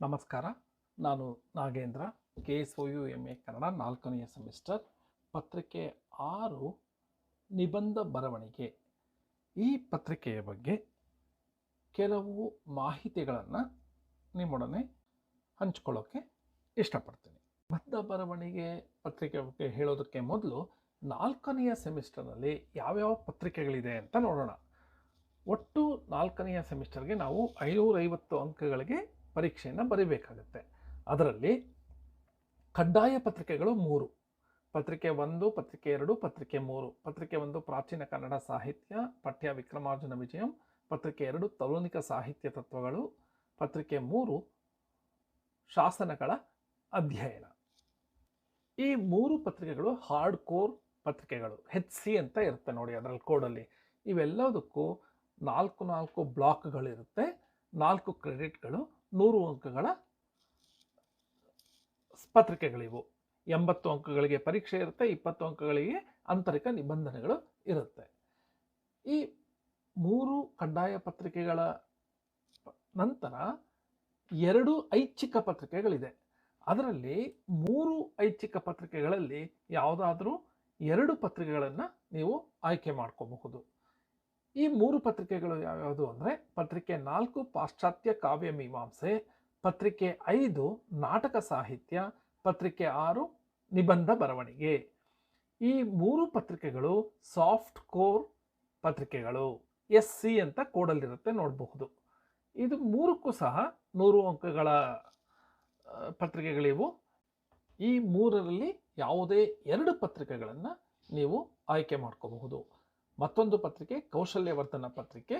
ನಮಸ್ಕಾರ. ನಾನು Nagendra, K S O U M A, Kannada, ನಾಲ್ಕನೆಯ ಸೆಮಿಸ್ಟರ್. ಪತ್ರಿಕೆ ಆರು, ನಿಬಂಧ ಬರವಣಿಗೆ. ಈ ಪತ್ರಿಕೆಯ ಬಗ್ಗೆ ಕೆಲವು ಮಾಹಿತಿಗಳನ್ನು ನಿಮ್ಮೊಡನೆ ಹಂಚ್ಕೊಳ್ಳೋಕ್ಕೆ ಇಷ್ಟಪಡ್ತೀನಿ. ನಿಬಂಧ ಬರವಣಿಗೆ ಪತ್ರಿಕೆ ಬಗ್ಗೆ ಹೇಳೋದಕ್ಕೆ ಮೊದಲು ನಾಲ್ಕನೆಯ ಸೆಮಿಸ್ಟರ್ನಲ್ಲಿ ಯಾವ್ಯಾವ ಪತ್ರಿಕೆಗಳಿದೆ ಅಂತ ನೋಡೋಣ. ಒಟ್ಟು ನಾಲ್ಕನೆಯ ಸೆಮಿಸ್ಟರ್ಗೆ ನಾವು ಐನೂರೈವತ್ತು ಅಂಕಗಳಿಗೆ ಪರೀಕ್ಷೆಯನ್ನು ಬರೀಬೇಕಾಗುತ್ತೆ. ಅದರಲ್ಲಿ ಕಡ್ಡಾಯ ಪತ್ರಿಕೆಗಳು ಮೂರು. ಪತ್ರಿಕೆ ಒಂದು, ಪತ್ರಿಕೆ ಎರಡು, ಪತ್ರಿಕೆ ಮೂರು. ಪತ್ರಿಕೆ ಒಂದು, ಪ್ರಾಚೀನ ಕನ್ನಡ ಸಾಹಿತ್ಯ, ಪಠ್ಯ ವಿಕ್ರಮಾರ್ಜುನ ವಿಜಯಂ. ಪತ್ರಿಕೆ ಎರಡು ತೌಲನಿಕ ಸಾಹಿತ್ಯ ತತ್ವಗಳು. ಪತ್ರಿಕೆ ಮೂರು, ಶಾಸನಗಳ ಅಧ್ಯಯನ. ಈ ಮೂರು ಪತ್ರಿಕೆಗಳು ಹಾರ್ಡ್ ಕೋರ್ ಪತ್ರಿಕೆಗಳು. ಹೆಚ್ ಸಿ ಅಂತ ಇರುತ್ತೆ ನೋಡಿ ಅದರಲ್ಲಿ ಕೋಡಲ್ಲಿ. ಇವೆಲ್ಲದಕ್ಕೂ ನಾಲ್ಕು ನಾಲ್ಕು ಬ್ಲಾಕ್ಗಳಿರುತ್ತೆ. ನಾಲ್ಕು ಕ್ರೆಡಿಟ್ಗಳು. ನೂರು ಅಂಕಗಳ ಪತ್ರಿಕೆಗಳಿವು. ಎಂಬತ್ತು ಅಂಕಗಳಿಗೆ ಪರೀಕ್ಷೆ ಇರುತ್ತೆ, ಇಪ್ಪತ್ತು ಅಂಕಗಳಿಗೆ ಆಂತರಿಕ ನಿಬಂಧನೆಗಳು ಇರುತ್ತೆ. ಈ ಮೂರು ಕಡ್ಡಾಯ ಪತ್ರಿಕೆಗಳ ನಂತರ ಎರಡು ಐಚ್ಛಿಕ ಪತ್ರಿಕೆಗಳಿದೆ. ಅದರಲ್ಲಿ ಮೂರು ಐಚ್ಛಿಕ ಪತ್ರಿಕೆಗಳಲ್ಲಿ ಯಾವುದಾದ್ರೂ ಎರಡು ಪತ್ರಿಕೆಗಳನ್ನು ನೀವು ಆಯ್ಕೆ ಮಾಡ್ಕೋಬಹುದು. ಈ ಮೂರು ಪತ್ರಿಕೆಗಳು ಯಾವ್ಯಾವುದು ಅಂದರೆ ಪತ್ರಿಕೆ ನಾಲ್ಕು ಪಾಶ್ಚಾತ್ಯ ಕಾವ್ಯ ಮೀಮಾಂಸೆ, ಪತ್ರಿಕೆ ಐದು ನಾಟಕ ಸಾಹಿತ್ಯ, ಪತ್ರಿಕೆ ಆರು ನಿಬಂಧ ಬರವಣಿಗೆ. ಈ ಮೂರು ಪತ್ರಿಕೆಗಳು ಸಾಫ್ಟ್ ಕೋರ್ ಪತ್ರಿಕೆಗಳು, ಎಸ್ ಸಿ ಅಂತ ಕೋಡಲ್ಲಿರುತ್ತೆ ನೋಡಬಹುದು. ಇದು ಮೂರಕ್ಕೂ ಸಹ ನೂರು ಅಂಕಗಳ ಪತ್ರಿಕೆಗಳಿವು. ಈ ಮೂರರಲ್ಲಿ ಯಾವುದೇ ಎರಡು ಪತ್ರಿಕೆಗಳನ್ನು ನೀವು ಆಯ್ಕೆ ಮಾಡ್ಕೋಬಹುದು. ಮತ್ತೊಂದು ಪತ್ರಿಕೆ ಕೌಶಲ್ಯವರ್ಧನ ಪತ್ರಿಕೆ.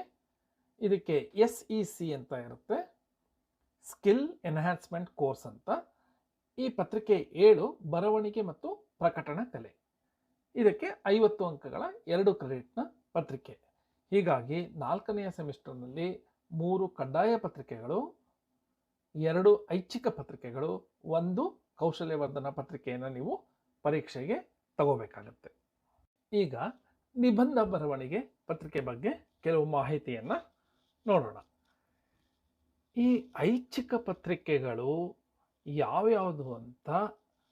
ಇದಕ್ಕೆ ಎಸ್ ಇ ಸಿ ಅಂತ ಇರುತ್ತೆ. ಸ್ಕಿಲ್ ಎನ್ಹ್ಯಾನ್ಸ್ಮೆಂಟ್ ಕೋರ್ಸ್ ಅಂತ. ಈ ಪತ್ರಿಕೆ ಏಳು ಬರವಣಿಗೆ ಮತ್ತು ಪ್ರಕಟಣ ಕಲೆ. ಇದಕ್ಕೆ ಐವತ್ತು ಅಂಕಗಳ ಎರಡು ಕ್ರೆಡಿಟ್ನ ಪತ್ರಿಕೆ. ಹೀಗಾಗಿ ನಾಲ್ಕನೆಯ ಸೆಮಿಸ್ಟರ್ನಲ್ಲಿ ಮೂರು ಕಡ್ಡಾಯ ಪತ್ರಿಕೆಗಳು, ಎರಡು ಐಚ್ಛಿಕ ಪತ್ರಿಕೆಗಳು, ಒಂದು ಕೌಶಲ್ಯವರ್ಧನ ಪತ್ರಿಕೆಯನ್ನು ನೀವು ಪರೀಕ್ಷೆಗೆ ತಗೋಬೇಕಾಗತ್ತೆ. ಈಗ ನಿಬಂಧ ಬರವಣಿಗೆ ಪತ್ರಿಕೆ ಬಗ್ಗೆ ಕೆಲವು ಮಾಹಿತಿಯನ್ನು ನೋಡೋಣ. ಈ ಐಚ್ಛಿಕ ಪತ್ರಿಕೆಗಳು ಯಾವ್ಯಾವುದು ಅಂತ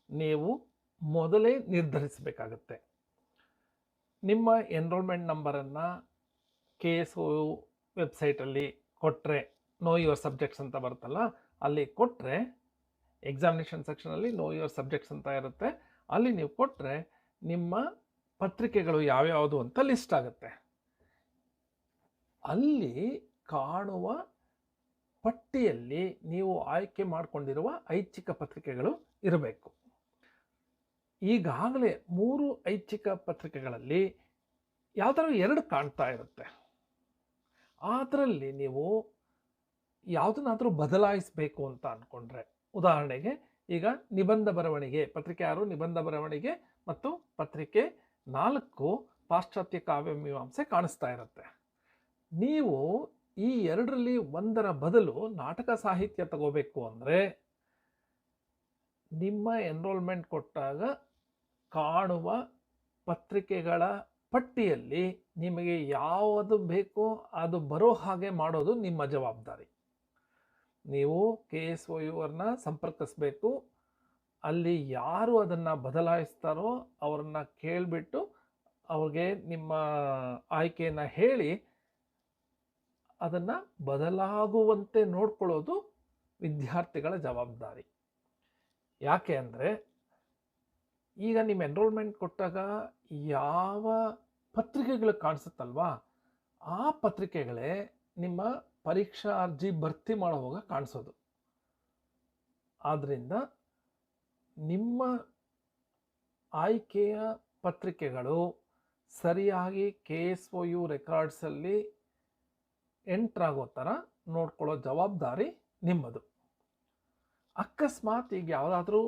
ನೀವು ಮೊದಲೇ ನಿರ್ಧರಿಸಬೇಕಾಗತ್ತೆ. ನಿಮ್ಮ ಎನ್ರೋಲ್ಮೆಂಟ್ ನಂಬರನ್ನು ಕೆ ಎಸ್ ಒ ವೆಬ್ಸೈಟಲ್ಲಿ ಕೊಟ್ಟರೆ ನೋ ಯುವರ್ ಸಬ್ಜೆಕ್ಟ್ಸ್ ಅಂತ ಬರುತ್ತಲ್ಲ, ಅಲ್ಲಿ ಕೊಟ್ಟರೆ ಎಕ್ಸಾಮಿನೇಷನ್ ಸೆಕ್ಷನಲ್ಲಿ ನೋ ಯುವರ್ ಸಬ್ಜೆಕ್ಟ್ಸ್ ಅಂತ ಇರುತ್ತೆ. ಅಲ್ಲಿ ನೀವು ಕೊಟ್ಟರೆ ನಿಮ್ಮ ಪತ್ರಿಕೆಗಳು ಯಾವ್ಯಾವುದು ಅಂತ ಲಿಸ್ಟ್ ಆಗುತ್ತೆ. ಅಲ್ಲಿ ಕಾಣುವ ಪಟ್ಟಿಯಲ್ಲಿ ನೀವು ಆಯ್ಕೆ ಮಾಡಿಕೊಂಡಿರುವ ಐಚ್ಛಿಕ ಪತ್ರಿಕೆಗಳು ಇರಬೇಕು. ಈಗಾಗಲೇ ಮೂರು ಐಚ್ಛಿಕ ಪತ್ರಿಕೆಗಳಲ್ಲಿ ಯಾವ್ದಾದ್ರು ಎರಡು ಕಾಣ್ತಾ ಇರುತ್ತೆ. ಅದರಲ್ಲಿ ನೀವು ಯಾವುದನ್ನಾದರೂ ಬದಲಾಯಿಸಬೇಕು ಅಂತ ಅಂದ್ಕೊಂಡ್ರೆ ಉದಾಹರಣೆಗೆ ಈಗ ನಿಬಂಧ ಬರವಣಿಗೆ, ಪತ್ರಿಕೆ ಆರು ನಿಬಂಧ ಬರವಣಿಗೆ ಮತ್ತು ಪತ್ರಿಕೆ ನಾಲ್ಕು ಪಾಶ್ಚಾತ್ಯ ಕಾವ್ಯ ಮೀಮಾಂಸೆ ಕಾಣಿಸ್ತಾ ಇರುತ್ತೆ. ನೀವು ಈ ಎರಡರಲ್ಲಿ ಒಂದರ ಬದಲು ನಾಟಕ ಸಾಹಿತ್ಯ ತಗೋಬೇಕು ಅಂದರೆ ನಿಮ್ಮ ಎನ್ರೋಲ್ಮೆಂಟ್ ಕೊಟ್ಟಾಗ ಕಾಣುವ ಪತ್ರಿಕೆಗಳ ಪಟ್ಟಿಯಲ್ಲಿ ನಿಮಗೆ ಯಾವುದು ಬೇಕೋ ಅದು ಬರೋ ಹಾಗೆ ಮಾಡೋದು ನಿಮ್ಮ ಜವಾಬ್ದಾರಿ. ನೀವು ಕೆ ಎಸ್ ಒ ಯುವರ್ನ ಸಂಪರ್ಕಿಸಬೇಕು ಅಲ್ಲಿ ಯಾರು ಅದನ್ನು ಬದಲಾಯಿಸ್ತಾರೋ ಅವರನ್ನು ಕೇಳಿಬಿಟ್ಟು ಅವ್ರಿಗೆ ನಿಮ್ಮ ಆಯ್ಕೆಯನ್ನು ಹೇಳಿ ಅದನ್ನು ಬದಲಾಗುವಂತೆ ನೋಡ್ಕೊಳ್ಳೋದು ವಿದ್ಯಾರ್ಥಿಗಳ ಜವಾಬ್ದಾರಿ. ಯಾಕೆ ಅಂದರೆ ಈಗ ನಿಮ್ಮ ಎನ್ರೋಲ್ಮೆಂಟ್ ಕೊಟ್ಟಾಗ ಯಾವ ಪತ್ರಿಕೆಗಳು ಕಾಣಿಸುತ್ತಲ್ವಾ? ಆ ಪತ್ರಿಕೆಗಳೇ ನಿಮ್ಮ ಪರೀಕ್ಷಾ ಅರ್ಜಿ ಭರ್ತಿ ಮಾಡುವಾಗ ಕಾಣಿಸೋದು. ಆದ್ದರಿಂದ ನಿಮ್ಮ ಆಯ್ಕೆಯ ಪತ್ರಿಕೆಗಳು ಸರಿಯಾಗಿ ಕೆ ಎಸ್ ಒ ಯು ರೆಕಾರ್ಡ್ಸಲ್ಲಿ ಎಂಟ್ರಾಗೋ ಥರ ನೋಡ್ಕೊಳ್ಳೋ ಜವಾಬ್ದಾರಿ ನಿಮ್ಮದು. ಅಕಸ್ಮಾತ್ ಈಗ ಯಾವುದಾದ್ರೂ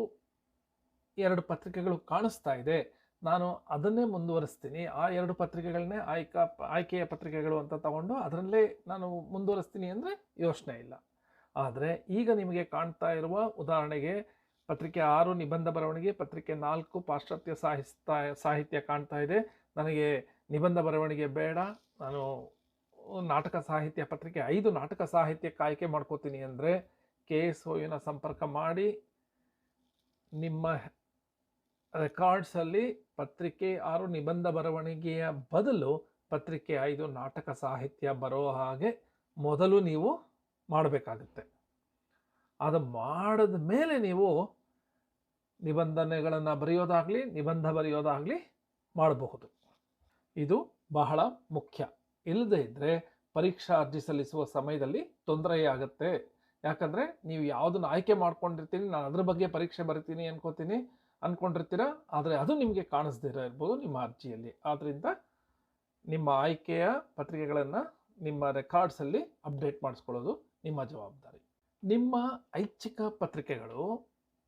ಎರಡು ಪತ್ರಿಕೆಗಳು ಕಾಣಿಸ್ತಾ ಇದೆ, ನಾನು ಅದನ್ನೇ ಮುಂದುವರಿಸ್ತೀನಿ. ಆ ಎರಡು ಪತ್ರಿಕೆಗಳನ್ನೇ ಆಯ್ಕಾ, ಆಯ್ಕೆಯ ಪತ್ರಿಕೆಗಳು ಅಂತ ತಗೊಂಡು ಅದರಲ್ಲೇ ನಾನು ಮುಂದುವರಿಸ್ತೀನಿ ಅಂದರೆ ಯೋಚನೆ ಇಲ್ಲ. ಆದರೆ ಈಗ ನಿಮಗೆ ಕಾಣ್ತಾ ಇರುವ ಉದಾಹರಣೆಗೆ ಪತ್ರಿಕೆ ಆರು ನಿಬಂಧ ಬರವಣಿಗೆ, ಪತ್ರಿಕೆ ನಾಲ್ಕು ಪಾಶ್ಚಾತ್ಯ ಸಾಹಿತ್ಯ ಸಾಹಿತ್ಯ ಕಾಣ್ತಾ ಇದೆ. ನನಗೆ ನಿಬಂಧ ಬರವಣಿಗೆ ಬೇಡ. ನಾನು ನಾಟಕ ಸಾಹಿತ್ಯ, ಪತ್ರಿಕೆ ಐದು ನಾಟಕ ಸಾಹಿತ್ಯ ಕಾಯ್ಕೆ ಮಾಡ್ಕೋತೀನಿ ಅಂದರೆ ಕೆ ಎಸ್ ಒಯುನ ಸಂಪರ್ಕ ಮಾಡಿ ನಿಮ್ಮ ರೆಕಾರ್ಡ್ಸಲ್ಲಿ ಪತ್ರಿಕೆ ಆರು ನಿಬಂಧ ಬರವಣಿಗೆಯ ಬದಲು ಪತ್ರಿಕೆ ಐದು ನಾಟಕ ಸಾಹಿತ್ಯ ಬರೋ ಹಾಗೆ ಮೊದಲು ನೀವು ಮಾಡಬೇಕಾಗುತ್ತೆ. ಅದು ಮಾಡಿದ ಮೇಲೆ ನೀವು ನಿಬಂಧನೆಗಳನ್ನು ಬರೆಯೋದಾಗಲಿ, ನಿಬಂಧ ಬರೆಯೋದಾಗಲಿ ಮಾಡಬಹುದು. ಇದು ಬಹಳ ಮುಖ್ಯ. ಇಲ್ಲದೇ ಇದ್ದರೆ ಪರೀಕ್ಷಾ ಅರ್ಜಿ ಸಲ್ಲಿಸುವ ಸಮಯದಲ್ಲಿ ತೊಂದರೆಯಾಗುತ್ತೆ ಯಾಕಂದರೆ ನೀವು ಯಾವುದನ್ನು ಆಯ್ಕೆ ಮಾಡ್ಕೊಂಡಿರ್ತೀನಿ, ನಾನು ಅದ್ರ ಬಗ್ಗೆ ಪರೀಕ್ಷೆ ಬರಿತೀನಿ ಅನ್ಕೋತೀನಿ ಅಂದ್ಕೊಂಡಿರ್ತೀರ ಆದರೆ ಅದು ನಿಮಗೆ ಕಾಣಿಸ್ದಿರ ಇರ್ಬೋದು ನಿಮ್ಮ ಅರ್ಜಿಯಲ್ಲಿ. ಆದ್ದರಿಂದ ನಿಮ್ಮ ಆಯ್ಕೆಯ ಪತ್ರಿಕೆಗಳನ್ನು ನಿಮ್ಮ ರೆಕಾರ್ಡ್ಸಲ್ಲಿ ಅಪ್ಡೇಟ್ ಮಾಡಿಸ್ಕೊಳ್ಳೋದು ನಿಮ್ಮ ಜವಾಬ್ದಾರಿ. ನಿಮ್ಮ ಐಚ್ಛಿಕ ಪತ್ರಿಕೆಗಳು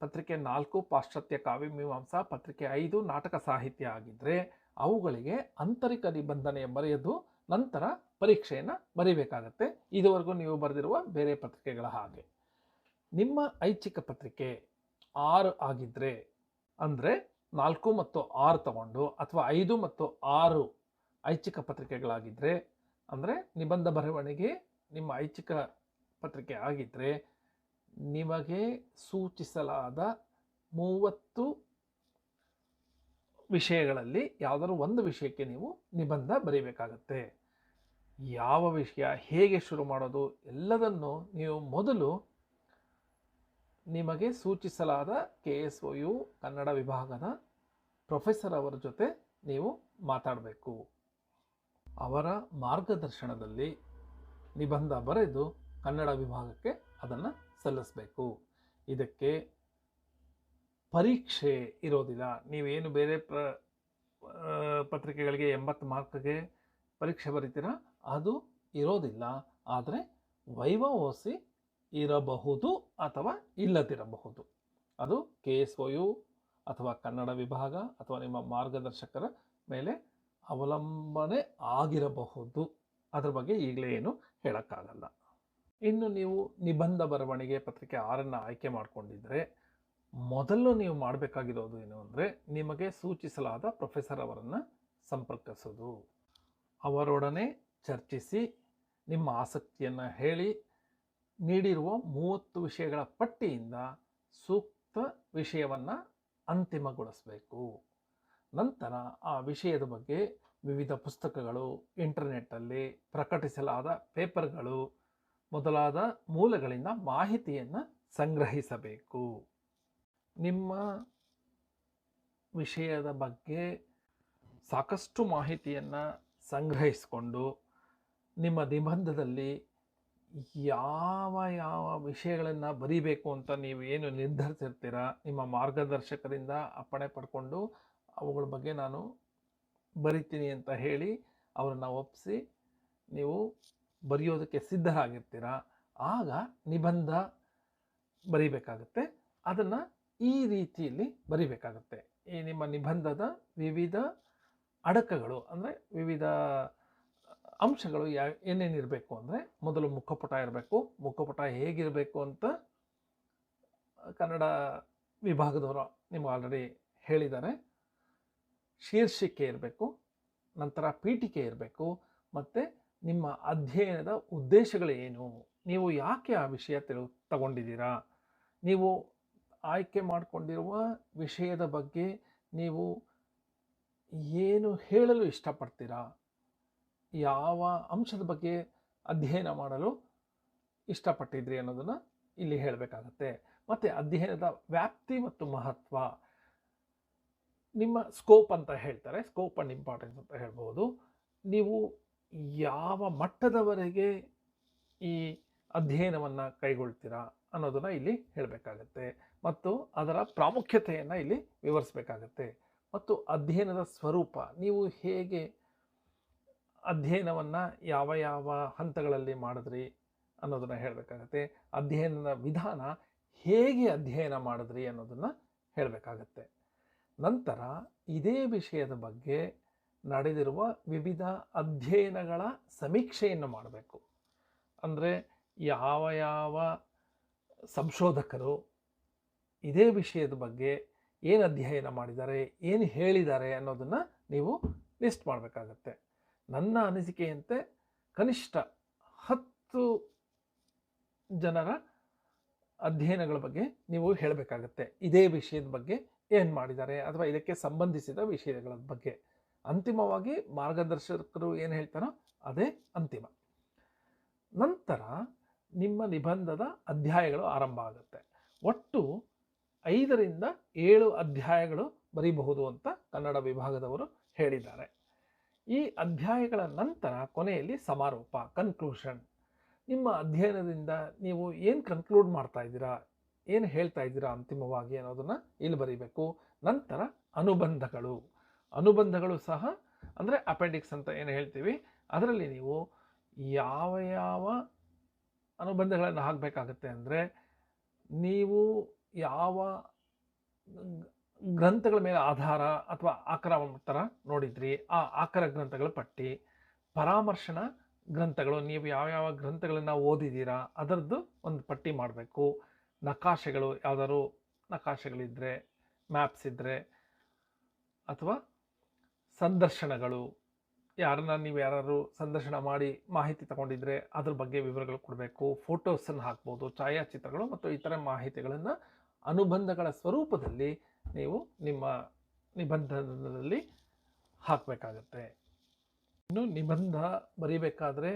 ಪತ್ರಿಕೆ ನಾಲ್ಕು, ಪಾಶ್ಚಾತ್ಯ ಕಾವ್ಯಮೀಮಾಂಸಾ ಪತ್ರಿಕೆ ಐದು, ನಾಟಕ ಸಾಹಿತ್ಯ ಆಗಿದ್ದರೆ ಅವುಗಳಿಗೆ ಆಂತರಿಕ ನಿಬಂಧನೆ ಬರೆಯೋದು ನಂತರ ಪರೀಕ್ಷೆಯನ್ನು ಬರೀಬೇಕಾಗತ್ತೆ. ಇದುವರೆಗೂ ನೀವು ಬರೆದಿರುವ ಬೇರೆ ಪತ್ರಿಕೆಗಳ ಹಾಗೆ. ನಿಮ್ಮ ಐಚ್ಛಿಕ ಪತ್ರಿಕೆ ಆರು ಆಗಿದ್ದರೆ ಅಂದರೆ ನಾಲ್ಕು ಮತ್ತು ಆರು ತಗೊಂಡು, ಅಥವಾ ಐದು ಮತ್ತು ಆರು ಐಚ್ಛಿಕ ಪತ್ರಿಕೆಗಳಾಗಿದ್ದರೆ ಅಂದರೆ ನಿಬಂಧ ಬರವಣಿಗೆ ನಿಮ್ಮ ಐಚ್ಛಿಕ ಪತ್ರಿಕೆ ಆಗಿದ್ದರೆ ನಿಮಗೆ ಸೂಚಿಸಲಾದ ಮೂವತ್ತು ವಿಷಯಗಳಲ್ಲಿ ಯಾವುದಾದ್ರು ಒಂದು ವಿಷಯಕ್ಕೆ ನೀವು ನಿಬಂಧ ಬರೀಬೇಕಾಗತ್ತೆ. ಯಾವ ವಿಷಯ, ಹೇಗೆ ಶುರು ಮಾಡೋದು, ಎಲ್ಲದನ್ನು ನೀವು ಮೊದಲು ನಿಮಗೆ ಸೂಚಿಸಲಾದ K S O U, Kannada ವಿಭಾಗದ ಪ್ರೊಫೆಸರ್ ಅವರ ಜೊತೆ ನೀವು ಮಾತಾಡಬೇಕು. ಅವರ ಮಾರ್ಗದರ್ಶನದಲ್ಲಿ ನಿಬಂಧ ಬರೆದು ಕನ್ನಡ ವಿಭಾಗಕ್ಕೆ ಅದನ್ನು ಸಲ್ಲಿಸಬೇಕು. ಇದಕ್ಕೆ ಪರೀಕ್ಷೆ ಇರೋದಿಲ್ಲ. ನೀವೇನು ಬೇರೆ ಪ್ರ ಪತ್ರಿಕೆಗಳಿಗೆ ಎಂಬತ್ತು ಮಾರ್ಕ್ಗೆ ಪರೀಕ್ಷೆ ಬರಿತೀರ? ಅದು ಇರೋದಿಲ್ಲ. ಆದರೆ ವೈವ ಓಸಿ ಇರಬಹುದು ಅಥವಾ ಇಲ್ಲದಿರಬಹುದು. ಅದು ಕೆ ಎಸ್ ಒ ಯು ಅಥವಾ ಕನ್ನಡ ವಿಭಾಗ ಅಥವಾ ನಿಮ್ಮ ಮಾರ್ಗದರ್ಶಕರ ಮೇಲೆ ಅವಲಂಬನೆ ಆಗಿರಬಹುದು. ಅದರ ಬಗ್ಗೆ ಈಗಲೇ ಏನು ಹೇಳೋಕ್ಕಾಗಲ್ಲ. ಇನ್ನು ನೀವು ನಿಬಂಧ ಬರವಣಿಗೆ ಪತ್ರಿಕೆ ಆರನ್ನು ಆಯ್ಕೆ ಮಾಡಿಕೊಂಡಿದ್ದರೆ ಮೊದಲು ನೀವು ಮಾಡಬೇಕಾಗಿರೋದು ಏನು ಅಂದರೆ, ನಿಮಗೆ ಸೂಚಿಸಲಾದ ಪ್ರೊಫೆಸರ್ ಅವರನ್ನು ಸಂಪರ್ಕಿಸೋದು. ಅವರೊಡನೆ ಚರ್ಚಿಸಿ, ನಿಮ್ಮ ಆಸಕ್ತಿಯನ್ನು ಹೇಳಿ, ನೀಡಿರುವ ಮೂವತ್ತು ವಿಷಯಗಳ ಪಟ್ಟಿಯಿಂದ ಸೂಕ್ತ ವಿಷಯವನ್ನು ಅಂತಿಮಗೊಳಿಸಬೇಕು. ನಂತರ ಆ ವಿಷಯದ ಬಗ್ಗೆ ವಿವಿಧ ಪುಸ್ತಕಗಳು, ಇಂಟರ್ನೆಟ್ಟಲ್ಲಿ ಪ್ರಕಟಿಸಲಾದ ಪೇಪರ್ಗಳು ಮೊದಲಾದ ಮೂಲಗಳಿಂದ ಮಾಹಿತಿಯನ್ನು ಸಂಗ್ರಹಿಸಬೇಕು. ನಿಮ್ಮ ವಿಷಯದ ಬಗ್ಗೆ ಸಾಕಷ್ಟು ಮಾಹಿತಿಯನ್ನು ಸಂಗ್ರಹಿಸಿಕೊಂಡು ನಿಮ್ಮ ನಿಬಂಧದಲ್ಲಿ ಯಾವ ಯಾವ ವಿಷಯಗಳನ್ನು ಬರೀಬೇಕು ಅಂತ ನೀವು ಏನು ನಿರ್ಧರಿಸಿರ್ತೀರ, ನಿಮ್ಮ ಮಾರ್ಗದರ್ಶಕರಿಂದ ಅಪ್ಪಣೆ ಪಡ್ಕೊಂಡು ಅವುಗಳ ಬಗ್ಗೆ ನಾನು ಬರಿತೀನಿ ಅಂತ ಹೇಳಿ ಅವರನ್ನು ಒಪ್ಪಿಸಿ ನೀವು ಬರೆಯೋದಕ್ಕೆ ಸಿದ್ಧರಾಗಿರ್ತೀರಾ ಆಗ ನಿಬಂಧ ಬರಿಬೇಕಾಗುತ್ತೆ. ಅದನ್ನು ಈ ರೀತಿಯಲ್ಲಿ ಬರಿಬೇಕಾಗುತ್ತೆ. ಈ ನಿಮ್ಮ ನಿಬಂಧದ ವಿವಿಧ ಅಡಕಗಳು ಅಂದರೆ ವಿವಿಧ ಅಂಶಗಳು ಯಾ ಏನೇನಿರಬೇಕು ಅಂದರೆ ಮೊದಲು ಮುಖಪುಟ ಇರಬೇಕು. ಮುಖಪುಟ ಹೇಗಿರಬೇಕು ಅಂತ ಕನ್ನಡ ವಿಭಾಗದವರು ನಿಮ್ಗೆ ಆಲ್ರೆಡಿ ಹೇಳಿದ್ದಾರೆ. ಶೀರ್ಷಿಕೆ ಇರಬೇಕು, ನಂತರ ಪೀಠಿಕೆ ಇರಬೇಕು, ಮತ್ತು ನಿಮ್ಮ ಅಧ್ಯಯನದ ಉದ್ದೇಶಗಳು ಏನು ನೀವು ಯಾಕೆ ಆ ವಿಷಯ ತಿಳು, ತಗೊಂಡಿದ್ದೀರಾ? ನೀವು ಆಯ್ಕೆ ಮಾಡಿಕೊಂಡಿರುವ ವಿಷಯದ ಬಗ್ಗೆ ನೀವು ಏನು ಹೇಳಲು ಇಷ್ಟಪಡ್ತೀರಾ? ಯಾವ ಅಂಶದ ಬಗ್ಗೆ ಅಧ್ಯಯನ ಮಾಡಲು ಇಷ್ಟಪಟ್ಟಿದ್ರಿ ಅನ್ನೋದನ್ನು ಇಲ್ಲಿ ಹೇಳಬೇಕಾಗತ್ತೆ. ಮತ್ತು ಅಧ್ಯಯನದ ವ್ಯಾಪ್ತಿ ಮತ್ತು ಮಹತ್ವ. ನಿಮ್ಮ ಸ್ಕೋಪ್ ಅಂತ ಹೇಳ್ತಾರೆ ಸ್ಕೋಪ್ ಆ್ಯಂಡ್ ಇಂಪಾರ್ಟೆನ್ಸ್ ಅಂತ ಹೇಳ್ಬೋದು. ನೀವು ಯಾವ ಮಟ್ಟದವರೆಗೆ ಈ ಅಧ್ಯಯನವನ್ನು ಕೈಗೊಳ್ತೀರಾ ಅನ್ನೋದನ್ನು ಇಲ್ಲಿ ಹೇಳಬೇಕಾಗತ್ತೆ. ಮತ್ತು ಅದರ ಪ್ರಾಮುಖ್ಯತೆಯನ್ನು ಇಲ್ಲಿ ವಿವರಿಸಬೇಕಾಗತ್ತೆ. ಮತ್ತು ಅಧ್ಯಯನದ ಸ್ವರೂಪ, ನೀವು ಹೇಗೆ ಅಧ್ಯಯನವನ್ನು ಯಾವ ಯಾವ ಹಂತಗಳಲ್ಲಿ ಮಾಡಿದ್ರಿ ಅನ್ನೋದನ್ನು ಹೇಳಬೇಕಾಗತ್ತೆ. ಅಧ್ಯಯನದ ವಿಧಾನ ಹೇಗೆ ಅಧ್ಯಯನ ಮಾಡಿದ್ರಿ ಅನ್ನೋದನ್ನು ಹೇಳಬೇಕಾಗತ್ತೆ. ನಂತರ ಇದೇ ವಿಷಯದ ಬಗ್ಗೆ ನಡೆದಿರುವ ವಿವಿಧ ಅಧ್ಯಯನಗಳ ಸಮೀಕ್ಷೆಯನ್ನು ಮಾಡಬೇಕು. ಅಂದರೆ ಯಾವ ಯಾವ ಸಂಶೋಧಕರು ಇದೇ ವಿಷಯದ ಬಗ್ಗೆ ಏನು ಅಧ್ಯಯನ ಮಾಡಿದ್ದಾರೆ, ಏನು ಹೇಳಿದ್ದಾರೆ ಅನ್ನೋದನ್ನು ನೀವು ಲಿಸ್ಟ್ ಮಾಡಬೇಕಾಗತ್ತೆ. ನನ್ನ ಅನಿಸಿಕೆಯಂತೆ ಕನಿಷ್ಠ ಹತ್ತು ಜನರ ಅಧ್ಯಯನಗಳ ಬಗ್ಗೆ ನೀವು ಹೇಳಬೇಕಾಗತ್ತೆ. ಇದೇ ವಿಷಯದ ಬಗ್ಗೆ ಏನು ಮಾಡಿದ್ದಾರೆ ಅಥವಾ ಇದಕ್ಕೆ ಸಂಬಂಧಿಸಿದ ವಿಷಯಗಳ ಬಗ್ಗೆ. ಅಂತಿಮವಾಗಿ ಮಾರ್ಗದರ್ಶಕರು ಏನು ಹೇಳ್ತಾರೋ ಅದೇ ಅಂತಿಮ. ನಂತರ ನಿಮ್ಮ ನಿಬಂಧದ ಅಧ್ಯಾಯಗಳು ಆರಂಭ ಆಗುತ್ತೆ. ಒಟ್ಟು ಐದರಿಂದ ಏಳು ಅಧ್ಯಾಯಗಳು ಬರೀಬಹುದು ಅಂತ ಕನ್ನಡ ವಿಭಾಗದವರು ಹೇಳಿದ್ದಾರೆ. ಈ ಅಧ್ಯಾಯಗಳ ನಂತರ ಕೊನೆಯಲ್ಲಿ ಸಮಾರೋಪ ಕನ್ಕ್ಲೂಷನ್ ನಿಮ್ಮ ಅಧ್ಯಯನದಿಂದ ನೀವು ಏನು ಕನ್ಕ್ಲೂಡ್ ಮಾಡ್ತಾ ಇದ್ದೀರಾ, ಏನು ಹೇಳ್ತಾ ಇದ್ದೀರಾ ಅಂತಿಮವಾಗಿ ಅನ್ನೋದನ್ನು ಇಲ್ಲಿ ಬರೀಬೇಕು. ನಂತರ ಅನುಬಂಧಗಳು. ಅನುಬಂಧಗಳು ಸಹ ಅಂದರೆ ಅಪೆಂಡಿಕ್ಸ್ ಅಂತ ಏನು ಹೇಳ್ತೀವಿ? ಅದರಲ್ಲಿ ನೀವು ಯಾವ ಯಾವ ಅನುಬಂಧಗಳನ್ನು ಹಾಕಬೇಕಾಗತ್ತೆ ಅಂದರೆ ನೀವು ಯಾವ ಗ್ರಂಥಗಳ ಮೇಲೆ ಆಧಾರ ಅಥವಾ ಆಕರ ಥರ ನೋಡಿದ್ರಿ, ಆ ಆಕರ ಗ್ರಂಥಗಳ ಪಟ್ಟಿ, ಪರಾಮರ್ಶನ ಗ್ರಂಥಗಳು, ನೀವು ಯಾವ್ಯಾವ ಗ್ರಂಥಗಳನ್ನು ಓದಿದ್ದೀರಾ, ಅದರದ್ದು ಒಂದು ಪಟ್ಟಿ ಮಾಡಬೇಕು. ನಕಾಶೆಗಳು ಯಾವ್ದಾದ್ರು ನಕಾಶೆಗಳಿದ್ದರೆ ಮ್ಯಾಪ್ಸ್ ಇದ್ದರೆ ಅಥವಾ ಸಂದರ್ಶನಗಳು. ಯಾರನ್ನ ನೀವು ಯಾರು ಸಂದರ್ಶನ ಮಾಡಿ ಮಾಹಿತಿ ತಗೊಂಡಿದ್ರೆ ಅದ್ರ ಬಗ್ಗೆ ವಿವರಗಳು ಕೊಡಬೇಕು. ಫೋಟೋಸನ್ನು ಹಾಕ್ಬೋದು, ಛಾಯಾಚಿತ್ರಗಳು ಮತ್ತು ಇತರ ಮಾಹಿತಿಗಳನ್ನು ಅನುಬಂಧಗಳ ಸ್ವರೂಪದಲ್ಲಿ ನೀವು ನಿಮ್ಮ ನಿಬಂಧನದಲ್ಲಿ ಹಾಕಬೇಕಾಗತ್ತೆ. ಇನ್ನು ನಿಬಂಧ ಬರೀಬೇಕಾದ್ರೆ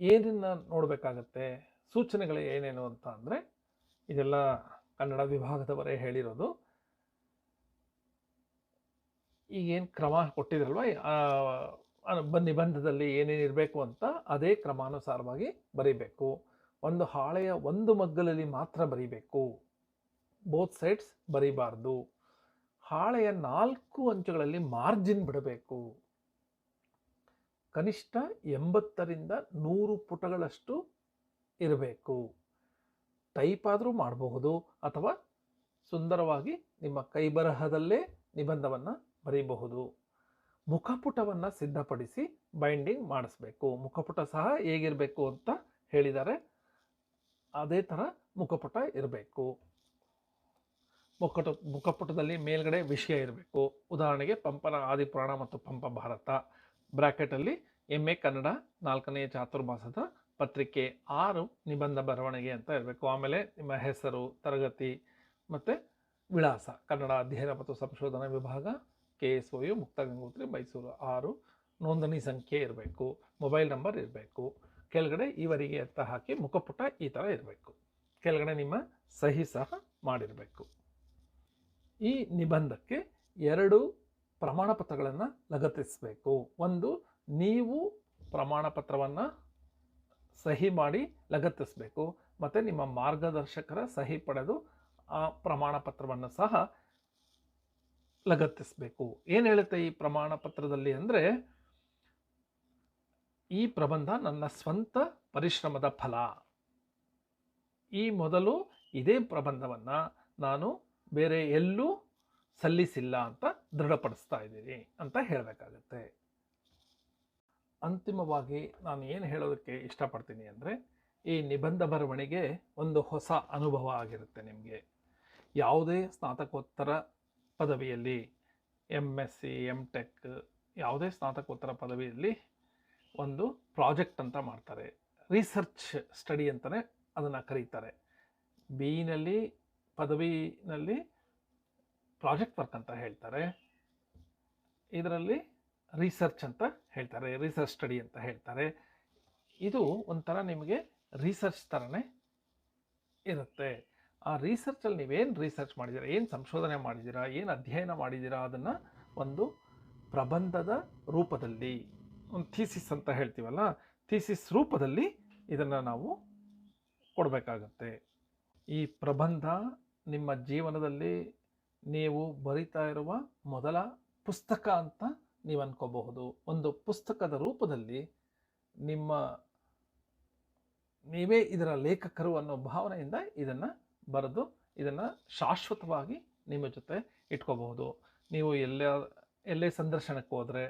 ಏನನ್ನ ನೋಡಬೇಕಾಗತ್ತೆ, ಸೂಚನೆಗಳು ಏನೇನು ಅಂತ ಅಂದರೆ ಇದೆಲ್ಲ ಕನ್ನಡ ವಿಭಾಗದವರೇ ಹೇಳಿರೋದು. ಈಗೇನು ಕ್ರಮ ಕೊಟ್ಟಿದ್ರಲ್ವ? ನಿಬಂಧದಲ್ಲಿ ಏನೇನು ಇರಬೇಕು ಅಂತ ಅದೇ ಕ್ರಮಾನುಸಾರವಾಗಿ ಬರೀಬೇಕು. ಒಂದು ಹಾಳೆಯ ಒಂದು ಮಗ್ಗಲಲ್ಲಿ ಮಾತ್ರ ಬರೀಬೇಕು. ಬೋತ್ ಸೈಡ್ಸ್ ಬರೀಬಾರ್ದು. ಹಾಳೆಯ ನಾಲ್ಕು ಅಂಚುಗಳಲ್ಲಿ ಮಾರ್ಜಿನ್ ಬಿಡಬೇಕು. ಕನಿಷ್ಠ ಎಂಬತ್ತರಿಂದ ನೂರು ಪುಟಗಳಷ್ಟು ಇರಬೇಕು. ಟೈಪ್ ಆದರೂ ಮಾಡಬಹುದು ಅಥವಾ ಸುಂದರವಾಗಿ ನಿಮ್ಮ ಕೈ ಬರಹದಲ್ಲೇ ನಿಬಂಧವನ್ನು ಬರೀಬಹುದು. ಮುಖಪುಟವನ್ನು ಸಿದ್ಧಪಡಿಸಿ ಬೈಂಡಿಂಗ್ ಮಾಡಿಸ್ಬೇಕು. ಮುಖಪುಟ ಸಹ ಹೇಗಿರಬೇಕು ಅಂತ ಹೇಳಿದ್ದಾರೆ. ಅದೇ ಥರ ಮುಖಪುಟ ಇರಬೇಕು. ಮುಖಟ, ಮುಖಪುಟದಲ್ಲಿ ಮೇಲ್ಗಡೆ ವಿಷಯ ಇರಬೇಕು. ಉದಾಹರಣೆಗೆ ಪಂಪನ ಆದಿಪುರಾಣ ಮತ್ತು ಪಂಪ ಭಾರತ. ಬ್ರ್ಯಾಕೆಟಲ್ಲಿ ಎಂ ಎ ಕನ್ನಡ ನಾಲ್ಕನೇ ಚಾತುರ್ಮಾಸದ ಪತ್ರಿಕೆ ಆರು ನಿಬಂಧ ಬರವಣಿಗೆ ಅಂತ ಇರಬೇಕು. ಆಮೇಲೆ ನಿಮ್ಮ ಹೆಸರು, ತರಗತಿ ಮತ್ತು ವಿಳಾಸ. ಕನ್ನಡ ಅಧ್ಯಯನ ಮತ್ತು ಸಂಶೋಧನಾ ವಿಭಾಗ ಕೆ ಎಸ್ ಒ ಯು ಮುಕ್ತ ಗಂಗೋತ್ರಿ ಮೈಸೂರು ಆರು ನೋಂದಣಿ ಸಂಖ್ಯೆ ಇರಬೇಕು, ಮೊಬೈಲ್ ನಂಬರ್ ಇರಬೇಕು, ಕೆಳಗಡೆ ಈವರೆಗೆ ಅಂತ ಹಾಕಿ ಮುಖಪುಟ ಈ ಥರ ಇರಬೇಕು. ಕೆಳಗಡೆ ನಿಮ್ಮ ಸಹಿ ಸಹ ಮಾಡಿರಬೇಕು. ಈ ನಿಬಂಧಕ್ಕೆ ಎರಡು ಪ್ರಮಾಣ ಪತ್ರಗಳನ್ನು ಲಗತ್ತಿಸಬೇಕು. ಒಂದು, ನೀವು ಪ್ರಮಾಣ ಪತ್ರವನ್ನು ಸಹಿ ಮಾಡಿ ಲಗತ್ತಿಸಬೇಕು. ಮತ್ತು ನಿಮ್ಮ ಮಾರ್ಗದರ್ಶಕರ ಸಹಿ ಪಡೆದು ಆ ಪ್ರಮಾಣ ಪತ್ರವನ್ನು ಸಹ ಲಗತ್ತಿಸಬೇಕು. ಏನು ಹೇಳುತ್ತೆ ಈ ಪ್ರಮಾಣ ಪತ್ರದಲ್ಲಿ ಅಂದರೆ, ಈ ಪ್ರಬಂಧ ನನ್ನ ಸ್ವಂತ ಪರಿಶ್ರಮದ ಫಲ. ಈ ಮೊದಲು ಇದೇ ಪ್ರಬಂಧವನ್ನು ನಾನು ಬೇರೆ ಎಲ್ಲೂ ಸಲ್ಲಿಸಿಲ್ಲ ಅಂತ ದೃಢಪಡಿಸ್ತಾ ಇದ್ದೀನಿ ಅಂತ ಹೇಳಬೇಕಾಗತ್ತೆ. ಅಂತಿಮವಾಗಿ ನಾನು ಏನು ಹೇಳೋದಕ್ಕೆ ಇಷ್ಟಪಡ್ತೀನಿ ಅಂದರೆ, ಈ ನಿಬಂಧ ಬರವಣಿಗೆ ಒಂದು ಹೊಸ ಅನುಭವ ಆಗಿರುತ್ತೆ ನಿಮಗೆ. ಯಾವುದೇ ಸ್ನಾತಕೋತ್ತರ ಪದವಿಯಲ್ಲಿ M S C M tech ಯಾವುದೇ ಸ್ನಾತಕೋತ್ತರ ಪದವಿಯಲ್ಲಿ ಒಂದು ಪ್ರಾಜೆಕ್ಟ್ ಅಂತ ಮಾಡ್ತಾರೆ. ರಿಸರ್ಚ್ ಸ್ಟಡಿ ಅಂತಲೇ ಅದನ್ನು ಕರೀತಾರೆ. ಬಿ ಇನಲ್ಲಿ ಪದವಿನಲ್ಲಿ ಪ್ರಾಜೆಕ್ಟ್ ವರ್ಕ್ ಅಂತ ಹೇಳ್ತಾರೆ. ಇದರಲ್ಲಿ ರಿಸರ್ಚ್ ಅಂತ ಹೇಳ್ತಾರೆ ರಿಸರ್ಚ್ ಸ್ಟಡಿ ಅಂತ ಹೇಳ್ತಾರೆ. ಇದು ಒಂಥರ ನಿಮಗೆ ರಿಸರ್ಚ್ ಥರನೇ ಇರುತ್ತೆ. ಆ ರಿಸರ್ಚಲ್ಲಿ ನೀವೇನು ರಿಸರ್ಚ್ ಮಾಡಿದ್ದೀರಾ? ಏನು ಸಂಶೋಧನೆ ಮಾಡಿದ್ದೀರಾ? ಏನು ಅಧ್ಯಯನ ಮಾಡಿದ್ದೀರಾ? ಅದನ್ನು ಒಂದು ಪ್ರಬಂಧದ ರೂಪದಲ್ಲಿ, ಒಂದು ಥೀಸಿಸ್ ಅಂತ ಹೇಳ್ತೀವಲ್ಲ ಥೀಸಿಸ್ ರೂಪದಲ್ಲಿ ಇದನ್ನು ನಾವು ಕೊಡಬೇಕಾಗತ್ತೆ. ಈ ಪ್ರಬಂಧ ನಿಮ್ಮ ಜೀವನದಲ್ಲಿ ನೀವು ಬರಿತಾ ಇರುವ ಮೊದಲ ಪುಸ್ತಕ ಅಂತ ನೀವು ಅನ್ಕೋಬಹುದು. ಒಂದು ಪುಸ್ತಕದ ರೂಪದಲ್ಲಿ ನಿಮ್ಮ, ನೀವೇ ಇದರ ಲೇಖಕರು ಅನ್ನೋ ಭಾವನೆಯಿಂದ ಇದನ್ನು ಬರೆದು ಇದನ್ನು ಶಾಶ್ವತವಾಗಿ ನಿಮ್ಮ ಜೊತೆ ಇಟ್ಕೋಬಹುದು. ನೀವು ಎಲ್ಲ, ಎಲ್ಲೇ ಸಂದರ್ಶನಕ್ಕೆ ಹೋದರೆ,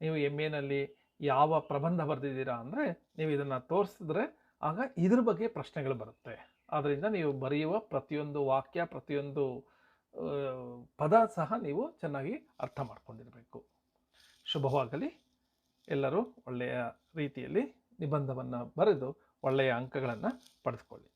ನೀವು ಎಂ ಎನಲ್ಲಿ ಯಾವ ಪ್ರಬಂಧ ಬರೆದಿದ್ದೀರಾ ಅಂದರೆ ನೀವು ಇದನ್ನು ತೋರಿಸಿದ್ರೆ ಆಗ ಇದ್ರ ಬಗ್ಗೆ ಪ್ರಶ್ನೆಗಳು ಬರುತ್ತೆ. ಆದ್ದರಿಂದ ನೀವು ಬರೆಯುವ ಪ್ರತಿಯೊಂದು ವಾಕ್ಯ, ಪ್ರತಿಯೊಂದು ಪದ ಸಹ ನೀವು ಚೆನ್ನಾಗಿ ಅರ್ಥ ಮಾಡ್ಕೊಂಡಿರಬೇಕು. ಶುಭವಾಗಲಿ. ಎಲ್ಲರೂ ಒಳ್ಳೆಯ ರೀತಿಯಲ್ಲಿ ನಿಬಂಧವನ್ನು ಬರೆದು ಒಳ್ಳೆಯ ಅಂಕಗಳನ್ನು ಪಡೆದುಕೊಳ್ಳಿ.